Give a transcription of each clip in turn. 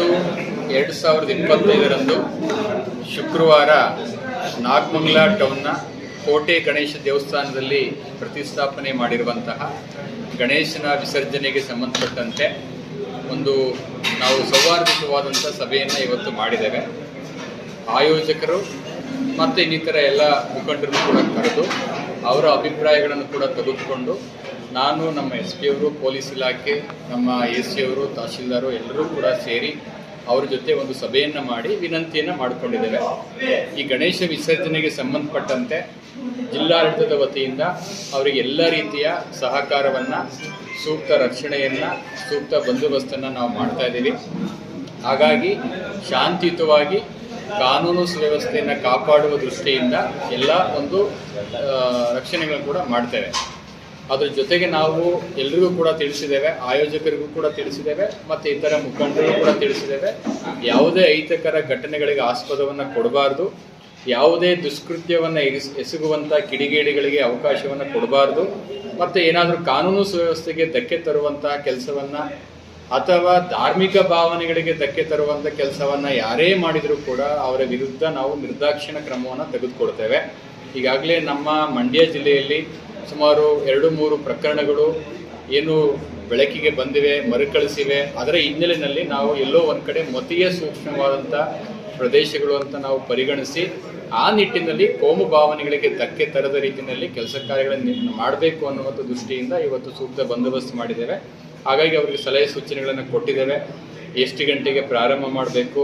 ಹತ್ತು ಎರಡು ಸಾವಿರದ ಇಪ್ಪತ್ತೈದರಂದು ಶುಕ್ರವಾರ ನಾಗಮಂಗ್ಲಾ ಟೌನ್ನ ಕೋಟೆ ಗಣೇಶ ದೇವಸ್ಥಾನದಲ್ಲಿ ಪ್ರತಿಷ್ಠಾಪನೆ ಮಾಡಿರುವಂತಹ ಗಣೇಶನ ವಿಸರ್ಜನೆಗೆ ಸಂಬಂಧಪಟ್ಟಂತೆ ಒಂದು ನಾವು ಸೌಹಾರ್ದಿಕವಾದಂಥ ಸಭೆಯನ್ನು ಇವತ್ತು ಮಾಡಿದ್ದೇವೆ. ಆಯೋಜಕರು ಮತ್ತು ಇನ್ನಿತರ ಎಲ್ಲ ಮುಖಂಡರನ್ನು ಕೂಡ ಕರೆದು ಅವರ ಅಭಿಪ್ರಾಯಗಳನ್ನು ಕೂಡ ತೆಗೆದುಕೊಂಡು ನಾನು ನಮ್ಮ ಎಸ್ ಪಿ ಅವರು, ಪೊಲೀಸ್ ಇಲಾಖೆ, ನಮ್ಮ ಎ ಸಿ ಅವರು, ತಹಶೀಲ್ದಾರು ಎಲ್ಲರೂ ಕೂಡ ಸೇರಿ ಅವ್ರ ಜೊತೆ ಒಂದು ಸಭೆಯನ್ನು ಮಾಡಿ ವಿನಂತಿಯನ್ನು ಮಾಡಿಕೊಂಡಿದ್ದೇವೆ. ಈ ಗಣೇಶ ವಿಸರ್ಜನೆಗೆ ಸಂಬಂಧಪಟ್ಟಂತೆ ಜಿಲ್ಲಾಡಳಿತದ ವತಿಯಿಂದ ಅವರಿಗೆ ಎಲ್ಲ ರೀತಿಯ ಸಹಕಾರವನ್ನು, ಸೂಕ್ತ ರಕ್ಷಣೆಯನ್ನು, ಸೂಕ್ತ ಬಂದೋಬಸ್ತನ್ನು ನಾವು ಮಾಡ್ತಾ ಇದ್ದೀವಿ. ಹಾಗಾಗಿ ಶಾಂತಿಯುತವಾಗಿ ಕಾನೂನು ಸುವ್ಯವಸ್ಥೆಯನ್ನು ಕಾಪಾಡುವ ದೃಷ್ಟಿಯಿಂದ ಎಲ್ಲ ಒಂದು ರಕ್ಷಣೆಗಳನ್ನು ಕೂಡ ಮಾಡ್ತೇವೆ. ಅದ್ರ ಜೊತೆಗೆ ನಾವು ಎಲ್ರಿಗೂ ಕೂಡ ತಿಳಿಸಿದ್ದೇವೆ, ಆಯೋಜಕರಿಗೂ ಕೂಡ ತಿಳಿಸಿದ್ದೇವೆ, ಮತ್ತು ಇತರ ಮುಖಂಡರಿಗೂ ಕೂಡ ತಿಳಿಸಿದ್ದೇವೆ. ಯಾವುದೇ ಅಹಿತಕರ ಘಟನೆಗಳಿಗೆ ಆಸ್ಪದವನ್ನು ಕೊಡಬಾರ್ದು. ಯಾವುದೇ ದುಷ್ಕೃತ್ಯವನ್ನು ಎಸ್ ಎಸಗುವಂಥ ಕಿಡಿಗೇಡಿಗಳಿಗೆ ಅವಕಾಶವನ್ನು ಕೊಡಬಾರ್ದು. ಮತ್ತು ಏನಾದರೂ ಕಾನೂನು ಸುವ್ಯವಸ್ಥೆಗೆ ಧಕ್ಕೆ ತರುವಂತಹ ಕೆಲಸವನ್ನು ಅಥವಾ ಧಾರ್ಮಿಕ ಭಾವನೆಗಳಿಗೆ ಧಕ್ಕೆ ತರುವಂಥ ಕೆಲಸವನ್ನು ಯಾರೇ ಮಾಡಿದರೂ ಕೂಡ ಅವರ ವಿರುದ್ಧ ನಾವು ನಿರ್ದಾಕ್ಷಿಣ್ಯ ಕ್ರಮವನ್ನು ತೆಗೆದುಕೊಡ್ತೇವೆ ಈಗಾಗಲೇ ನಮ್ಮ ಮಂಡ್ಯ ಜಿಲ್ಲೆಯಲ್ಲಿ ಸುಮಾರು ಎರಡು ಮೂರು ಪ್ರಕರಣಗಳು ಏನು ಬೆಳಕಿಗೆ ಬಂದಿವೆ ಮರುಕಳಿಸಿವೆ ಅದರ ಹಿನ್ನೆಲೆಯಲ್ಲಿ ನಾವು ಎಲ್ಲೋ ಒಂದು ಕಡೆ ಮತೀಯ ಸೂಕ್ಷ್ಮವಾದಂಥ ಪ್ರದೇಶಗಳು ಅಂತ ನಾವು ಪರಿಗಣಿಸಿ, ಆ ನಿಟ್ಟಿನಲ್ಲಿ ಕೋಮು ಭಾವನೆಗಳಿಗೆ ಧಕ್ಕೆ ತರದ ರೀತಿಯಲ್ಲಿ ಕೆಲಸ ಕಾರ್ಯಗಳನ್ನು ಮಾಡಬೇಕು ಅನ್ನುವಂಥ ದೃಷ್ಟಿಯಿಂದ ಇವತ್ತು ಸೂಕ್ತ ಬಂದೋಬಸ್ತ್ ಮಾಡಿದ್ದೇವೆ. ಹಾಗಾಗಿ ಅವರಿಗೆ ಸಲಹೆ ಸೂಚನೆಗಳನ್ನು ಕೊಟ್ಟಿದ್ದೇವೆ. ಎಷ್ಟು ಗಂಟೆಗೆ ಪ್ರಾರಂಭ ಮಾಡಬೇಕು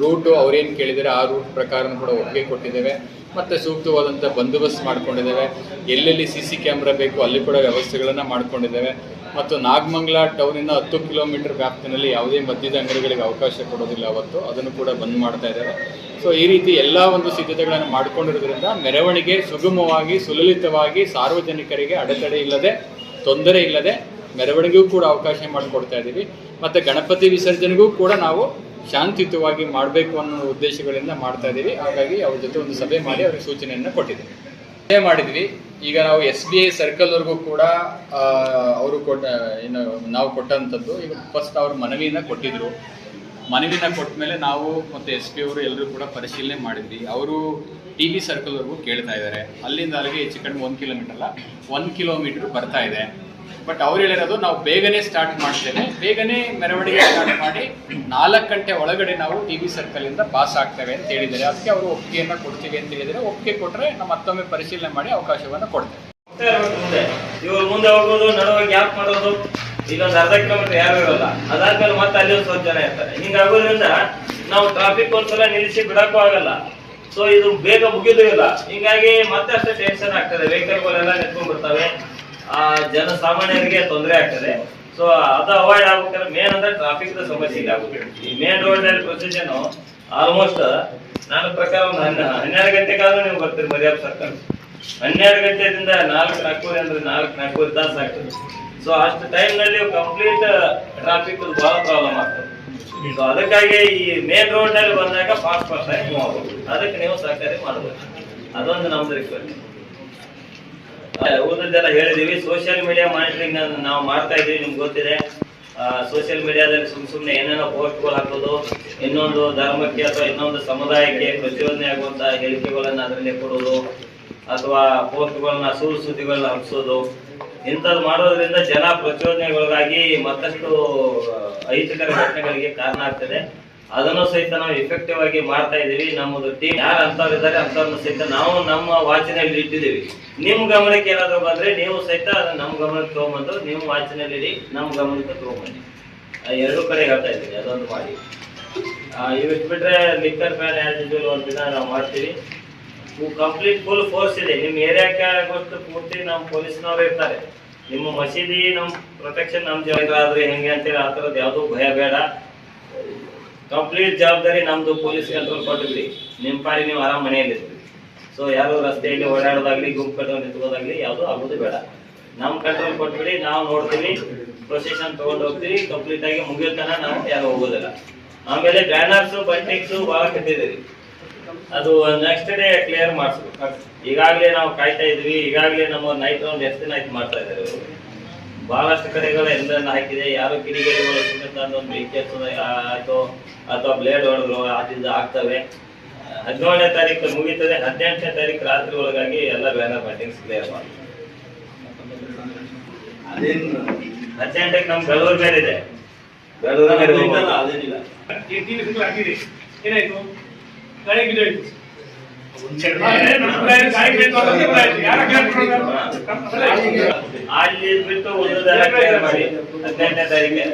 ರೂಟು ಅವ್ರೇನು ಕೇಳಿದರೆ, ಆ ರೂಟ್ ಪ್ರಕಾರನೂ ಕೂಡ ಒಪ್ಪಿಗೆ ಕೊಟ್ಟಿದ್ದೇವೆ. ಮತ್ತು ಸೂಕ್ತವಾದಂಥ ಬಂದೋಬಸ್ತ್ ಮಾಡಿಕೊಂಡಿದ್ದೇವೆ. ಎಲ್ಲೆಲ್ಲಿ ಸಿ ಸಿ ಕ್ಯಾಮ್ರಾ ಬೇಕು, ಅಲ್ಲಿ ಕೂಡ ವ್ಯವಸ್ಥೆಗಳನ್ನು ಮಾಡಿಕೊಂಡಿದ್ದೇವೆ. ಮತ್ತು ನಾಗಮಂಗಲ ಟೌನಿನ ಹತ್ತು ಕಿಲೋಮೀಟರ್ ವ್ಯಾಪ್ತಿನಲ್ಲಿ ಯಾವುದೇ ಮದ್ಯದ ಅಂಗಡಿಗಳಿಗೆ ಅವಕಾಶ ಕೊಡೋದಿಲ್ಲ ಅವತ್ತು. ಅದನ್ನು ಕೂಡ ಬಂದ್ ಮಾಡ್ತಾ ಇದ್ದಾರೆ ಸೊ, ಈ ರೀತಿ ಎಲ್ಲ ಒಂದು ಸಿದ್ಧತೆಗಳನ್ನು ಮಾಡಿಕೊಂಡಿರೋದ್ರಿಂದ ಮೆರವಣಿಗೆ ಸುಗಮವಾಗಿ, ಸುಲಲಿತವಾಗಿ ಸಾರ್ವಜನಿಕರಿಗೆ ಅಡೆತಡೆ ಇಲ್ಲದೆ, ತೊಂದರೆ ಇಲ್ಲದೆ ಮೆರವಣಿಗೆಗೂ ಕೂಡ ಅವಕಾಶ ಮಾಡಿಕೊಡ್ತಾ ಇದ್ದೀವಿ. ಮತ್ತು ಗಣಪತಿ ವಿಸರ್ಜನೆಗೂ ಕೂಡ ನಾವು ಶಾಂತಿಯುತವಾಗಿ ಮಾಡಬೇಕು ಅನ್ನೋ ಉದ್ದೇಶಗಳಿಂದ ಮಾಡ್ತಾ ಇದ್ದೀವಿ ಹಾಗಾಗಿ ಅವ್ರ ಜೊತೆ ಒಂದು ಸಭೆ ಮಾಡಿ ಅವ್ರಿಗೆ ಸೂಚನೆಯನ್ನು ಕೊಟ್ಟಿದ್ದೀವಿ. ಸಭೆ ಮಾಡಿದ್ವಿ. ಈಗ ನಾವು ಎಸ್ ಬಿ ಐ ಸರ್ಕಲ್ವರೆಗೂ ಕೂಡ ಅವರು ಕೊಟ್ಟ, ಏನು, ನಾವು ಕೊಟ್ಟಂಥದ್ದು, ಈಗ ಫಸ್ಟ್ ಅವರು ಮನವಿನ ಕೊಟ್ಟಿದ್ರು. ಮನವಿನ ಕೊಟ್ಟ ಮೇಲೆ ನಾವು ಮತ್ತು ಎಸ್ ಪಿ ಅವರು ಎಲ್ಲರೂ ಕೂಡ ಪರಿಶೀಲನೆ ಮಾಡಿದ್ವಿ. ಅವರು ಟಿ ವಿ ಸರ್ಕಲ್ವರೆಗೂ ಕೇಳ್ತಾ ಇದ್ದಾರೆ. ಅಲ್ಲಿಂದ ಅಲ್ಲಿಗೆ ಹೆಚ್ಚು ಕಡಿಮೆ ಒಂದು ಕಿಲೋಮೀಟರ್ ಅಲ್ಲ, ಒಂದು ಕಿಲೋಮೀಟರ್ ಬರ್ತಾ ಇದೆ. ಬಟ್ ಅವ್ರು ಹೇಳಿರೋದು ನಾವು ಬೇಗನೆ ಸ್ಟಾರ್ಟ್ ಮಾಡ್ತೇವೆ. ಬೇಗನೆ ಮೆರವಣಿಗೆ ಸ್ಟಾರ್ಟ್ ಮಾಡಿ ನಾಲ್ಕು ಗಂಟೆ ಒಳಗಡೆ ನಾವು ಟಿ ವಿ ಸರ್ಕಲಿಂದ ಪಾಸ್ ಆಗ್ತೇವೆ ಅಂತ ಹೇಳಿದ್ದಾರೆ. ಅದಕ್ಕೆ ಅವರು ಒಪ್ಪಿಗೆಯನ್ನು ಕೊಡ್ತೀವಿ ಅಂತ ಹೇಳಿದರೆ ಒಪ್ಪಿಗೆ ಕೊಟ್ಟರೆ ನಾವು ಮತ್ತೊಮ್ಮೆ ಪರಿಶೀಲನೆ ಮಾಡಿ ಅವಕಾಶವನ್ನು ಕೊಡ್ತೇವೆ. ಇವ್ರು ಮುಂದೆ. ಹೋಗೋದು ನಡುವೆ ಗ್ಯಾಪ್ ಮಾಡೋದು. ಇಲ್ಲೊಂದು ಅರ್ಧ ಕಿಲೋಮೀಟರ್ ಯಾರು ಇರೋಲ್ಲ. ಅದಾದ್ಮೇಲೆ ಮತ್ತೆ ಅಲ್ಲಿ ಒಂದು ಸ್ವಲ್ಪ ಜನ ಇರ್ತಾರೆ. ಹಿಂಗಾಗೋದ್ರಿಂದ ನಾವು ಟ್ರಾಫಿಕ್ ಒಂದ್ಸಲ ನಿಲ್ಲಿಸಿ ಬಿಡಕ್ಕೂ ಆಗಲ್ಲ. ಸೊ ಇದು ಬೇಗ ಮುಗಿದು ಇಲ್ಲ. ಹಿಂಗಾಗಿ ಮತ್ತೆ ಅಷ್ಟೇ ಟೆನ್ಷನ್ ಆಗ್ತದೆ. ವೆಹಿಕಲ್ಗಳೆಲ್ಲ ನಿಂತ್ಕೊಂಡ್ ಬಿಡ್ತವೆ ಆ ಜನ ಸಾಮಾನ್ಯರಿಗೆ ತೊಂದರೆ ಆಗ್ತದೆ. ಸೊ ಅದು ಅವಾಯ್ಡ್ ಆಗ್ಬೇಕಾದ್ರೆ ಮೇನ್ ಅಂದ್ರೆ ಟ್ರಾಫಿಕ್ ಸಮಸ್ಯೆ ಇಲ್ಲ ಈ ಮೇನ್ ರೋಡ್ನಲ್ಲಿ ಪ್ರೊಸೀಜನ್ ಆಲ್ಮೋಸ್ಟ್ ನನ್ನ ಪ್ರಕಾರ ಒಂದು ಹನ್ನೆ- ಹನ್ನೆರಡು ಗಂಟೆಗಾದ್ರೂ ನೀವು ಬರ್ತೀರಿ ಮರ್ಯಾದ ಸರ್ಕಲ್. ಹನ್ನೆರಡು ಗಂಟೆದಿಂದ ನಾಲ್ಕು ನಾಲ್ಕೂವರೆ ಅಂದ್ರೆ ನಾಲ್ಕು ನಾಲ್ಕೂವರೆ ತಾಸು ಆಗ್ತದೆ. ಸೊ ಅಷ್ಟು ಟೈಮ್ನಲ್ಲಿ ಕಂಪ್ಲೀಟ್ ಟ್ರಾಫಿಕ್ ಬಹಳ ಪ್ರಾಬ್ಲಮ್ ಆಗ್ತದೆ. ಸೊ ಅದಕ್ಕಾಗಿ ಈ ಮೇನ್ ರೋಡ್ನಲ್ಲಿ ಬಂದಾಗ ಫಾಸ್ಟ್ ಫಾಸ್ಟ್ ಆಗಿ ಮೂವ್ ಅದಕ್ಕೆ ನೀವು ಸಹಕಾರಿ ಮಾಡಬೇಕು ಅದೊಂದು ನಮ್ದು ರಿಕ್ವೆಸ್ಟ್ ಉಳಿದದ್ದೆಲ್ಲ ಹೇಳಿದೀವಿ. ಸೋಷಿಯಲ್ ಮೀಡಿಯಾ ಮಾನಿಟರಿಂಗ್ ನಾವು ಮಾಡ್ತಾ ಇದೀವಿ, ನಿಮ್ಗೆ ಗೊತ್ತಿದೆ. ಸೋಷಿಯಲ್ ಮೀಡಿಯಾದಲ್ಲಿ ಸುಮ್ ಸುಮ್ನೆ ಏನೇನೋ ಪೋಸ್ಟ್ಗಳು ಹಾಕೋದು, ಇನ್ನೊಂದು ಧರ್ಮಕ್ಕೆ ಅಥವಾ ಇನ್ನೊಂದು ಸಮುದಾಯಕ್ಕೆ ಪ್ರಚೋದನೆ ಆಗುವಂತ ಹೇಳಿಕೆಗಳನ್ನ ಅದರಲ್ಲಿ ಕೊಡೋದು, ಅಥವಾ ಪೋಸ್ಟ್ಗಳನ್ನ ಸುಳ್ಳು ಸುದ್ದಿಗಳನ್ನ ಹಬ್ಸೋದು ಇಂಥದ್ದು ಮಾಡೋದ್ರಿಂದ ಜನ ಪ್ರಚೋದನೆಗೊಳಗಾಗಿ ಮತ್ತಷ್ಟು ಅಹಿತಕರ ಘಟನೆಗಳಿಗೆ ಕಾರಣ ಆಗ್ತದೆ. ಅದನ್ನು ಸಹಿತ ನಾವು ಎಫೆಕ್ಟಿವ್ ಆಗಿ ಮಾಡ್ತಾ ಇದೀವಿ ನಮ್ಮದು ಟೀಮ್ ಯಾರು ಅಂತವ್ರು ಇದ್ದಾರೆ ಅಂತವ್ರನ್ನ ಸಹಿತ ನಾವು ನಮ್ಮ ವಾಚನೆಯಲ್ಲಿ ಇಟ್ಟಿದ್ದೀವಿ. ನಿಮ್ ಗಮನಕ್ಕೆ ಏನಾದ್ರು ಬಂದ್ರೆ ನೀವು ಸಹಿತ ಅದನ್ನ ನಮ್ಮ ಗಮನಕ್ಕೆ ತಗೊಂಬಂದು, ನೀವು ವಾಚಿನಲ್ಲಿ ಇಡಿ ನಮ್ಮ ಗಮನಕ್ಕೆ ತಗೊಂಬನ್ನಿ. ಎರಡು ಕಡೆ ಹೇಳ್ತಾ ಇದ್ದೀನಿ, ಅದೊಂದು ಮಾಡಿ. ಇವಿಷ್ಟು ಬಿಟ್ರೆ ಲಿಕ್ಕರ್ ಫ್ಯಾನ್ ಆಸ್ ಯೂಶುವಲ್ ಒಂದು ದಿನ ನಾವು ಮಾಡ್ತೀವಿ. ಕಂಪ್ಲೀಟ್ ಫುಲ್ ಫೋರ್ಸ್ ಇದೆ. ನಿಮ್ಮ ಏರಿಯಾಕ್ಕೆ ಗೊತ್ತು ಪೂರ್ತಿ ನಮ್ಮ ಪೊಲೀಸ್ನವ್ರು ಇರ್ತಾರೆ. ನಿಮ್ಮ ಮಸೀದಿ ನಮ್ಮ ಪ್ರೊಟೆಕ್ಷನ್ ನಮ್ಮ ಆದ್ರೆ ಹೆಂಗೆ ಅಂತೇಳಿ ಆ ಥರದ್ದು ಯಾವುದೂ ಭಯ ಬೇಡ. ಕಂಪ್ಲೀಟ್ ಜವಾಬ್ದಾರಿ ನಮ್ದು ಪೊಲೀಸ್ ಕಂಟ್ರೋಲ್ ಕೊಟ್ಟಿದ್ರಿ. ನಿಮ್ಮ ಪಾರಿ ನೀವು ಆರಾಮ್ ಮನೆಯಲ್ಲಿ ಸೊ ಯಾರು ರಸ್ತೆಯಲ್ಲಿ ಓಡಾಡೋದಾಗ್ಲಿ, ಗುಂಪು ಕಟ್ಟೋ ನಿಂತ್ಕೋದಾಗ್ಲಿ ಯಾವುದು ಆಗೋದು ಬೇಡ. ನಮ್ ಕಂಟ್ರೋಲ್ ಕೊಟ್ಬಿಡಿ, ನಾವು ನೋಡ್ತೀವಿ ಪ್ರೊಸೆಷನ್ ತಗೊಂಡು ಹೋಗ್ತೀವಿ ಕಂಪ್ಲೀಟ್ ಆಗಿ ಮುಗಿಯೋತನ ನಾವು ಯಾರು ಹೋಗೋದಿಲ್ಲ. ಆಮೇಲೆ ಬ್ಯಾನರ್ಸ್ ಬಂಟಿಕ್ಸ್ ಬಹಳ ಕಟ್ಟಿದ್ದೀರಿ. ಅದು ನೆಕ್ಸ್ಟ್ ಡೇ ಕ್ಲಿಯರ್ ಮಾಡಿಸ್ಬೇಕು. ಈಗಾಗಲೇ ನಾವು ಕಾಯ್ತಾ ಇದ್ವಿ, ಈಗಾಗಲೇ ನಮ್ಮ ನೈಟ್ ರೌಂಡ್ ಎಷ್ಟು ದಿನ ಮಾಡ್ತಾ ಇದ್ದಾರೆ? ಬಹಳಷ್ಟು ಕಡೆಗಳು ಎಲ್ಲ ಹಾಕಿದೆ. ಯಾರು ಕಿಡಿಗೇಡಿಗಳು ಸುಮ್ಮನೆ ತಂದು ಒಂದು ಬೆಂಕಿ ಆಯಿತು ಅಥವಾ ಬ್ಲೇಡ್ ಹೊಡೆದ್ರು ಅದಿದ್ದು ಆಗ್ತವೆ. ಹದಿನೇಳನೇ ತಾರೀಕು ಮುಗೀತದೆ. ಹದಿನೆಂಟನೇ ತಾರೀಕು ರಾತ್ರಿ ಒಳಗಾಗಿ ಎಲ್ಲ ಬ್ಯಾನರ್ ಮೀಟಿಂಗ್ಸ್ ಕ್ಲಿಯರ್ ಮಾಡಿ ಹದಿನೆಂಟಕ್ಕೆ ನಮ್ ಬೆಳೂರು ಬೇರೆ ಇದೆ. ಬೆಳೂರು. ಏನಾಯ್ತು? ಅಲ್ಲಿ ಬಿಟ್ಟು ಮಾಡಿ? ಹದಿನೆಂಟನೇ ತಾರೀಕೆ.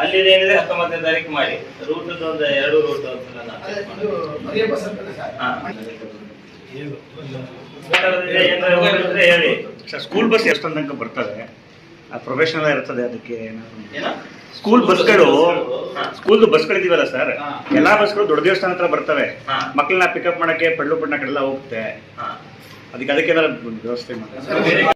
ಅಲ್ಲಿ ಏನಿದೆ? ಹತ್ತೊಂಬತ್ತನೇ ತಾರೀಕು ಮಾಡಿ. ರೂಟ್ ಒಂದು ಎರಡು ರೂಟ್ ಹೇಳಿ ಸರ್ ಸ್ಕೂಲ್ ಬಸ್ ಎಷ್ಟೊಂದು ತನಕ ಬರ್ತವೆ ಪ್ರೊಫೆಷನಲ್ ಇರ್ತದೆ ಅದಕ್ಕೆ ಸ್ಕೂಲ್ ಬಸ್ಗಳು ಹಾ. ಬಸ್ ಬಸ್ಗಳಿದೀವಲ್ಲ ಸರ್ ಎಲ್ಲಾ ಬಸ್ಗಳು ದೊಡ್ಡ ದೇವಸ್ಥಾನ ಹತ್ರ ಬರ್ತವೆ. ಮಕ್ಕಳನ್ನ ಪಿಕಪ್ ಮಾಡಕ್ಕೆ ಪಡ್ಲು ಪಟ್ಟಣ ಕಡೆಲ್ಲ ಹೋಗುತ್ತೆ ಅದಕ್ಕೆ ಅದಕ್ಕೆ ಏನಾದ್ರು ವ್ಯವಸ್ಥೆ ಮಾಡಿ